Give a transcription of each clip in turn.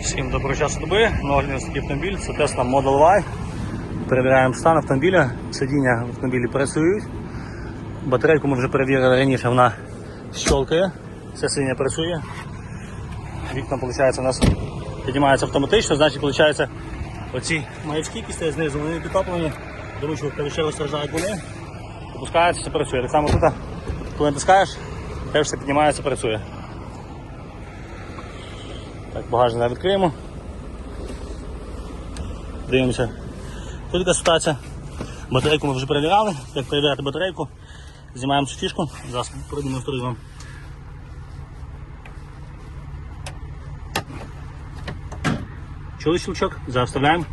Всім доброго часу доби. Новий такий автомобіль, це Tesla Model Y. Перевіряємо стан автомобіля. Сидіння в автомобілі працюють. Батарейку ми вже перевірили раніше, вона щелкає. Все сидіння працює. Вікна, виходить, у нас піднімається автоматично, значить, виходить, оці маячки, які стоять знизу, вони підтоплені. До ручку ще розсаджають вони. Опускається, все працює. Так само тут, коли натискаєш, теж все піднімається, працює. Так, багажник відкриємо. Дивимося. Тут така ситуація. Батарейку ми вже перевіряли. Як перевіряти батарейку, знімаємо цю фішку, зараз продемонструю вам. Чули щелчок? Зараз вставляємо.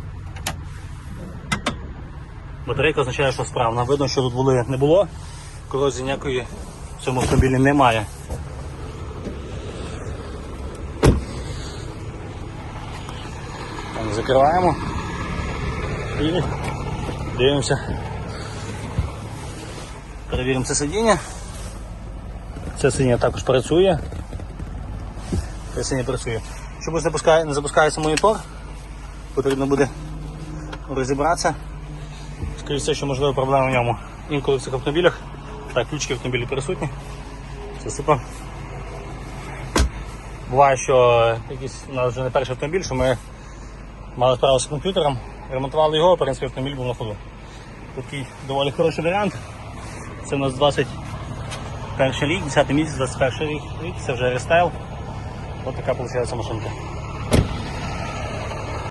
Батарейка означає, що справна. Видно, що тут воли не було. Корозії ніякої в цьому автомобілі немає. Закриваємо і дивимося. Перевіримо це сидіння. Це сидіння також працює. Це сидіння працює. Щоб запускає, не запускається монітор, потрібно буде розібратися. Скоріше, все, що можливо проблема в ньому. Інколи в цих автомобілях. Так, ключки автомобілі присутні. Це супер. Буває, що якийсь у нас вже не перший автомобіль, що ми мали справу з комп'ютером, ремонтували його, принципі, автомобіль був на ходу. Такий доволі хороший варіант. Це у нас 21 рік, 10 місяць, 21 рік, рік, це вже рестайл. Ось така виходить машинка.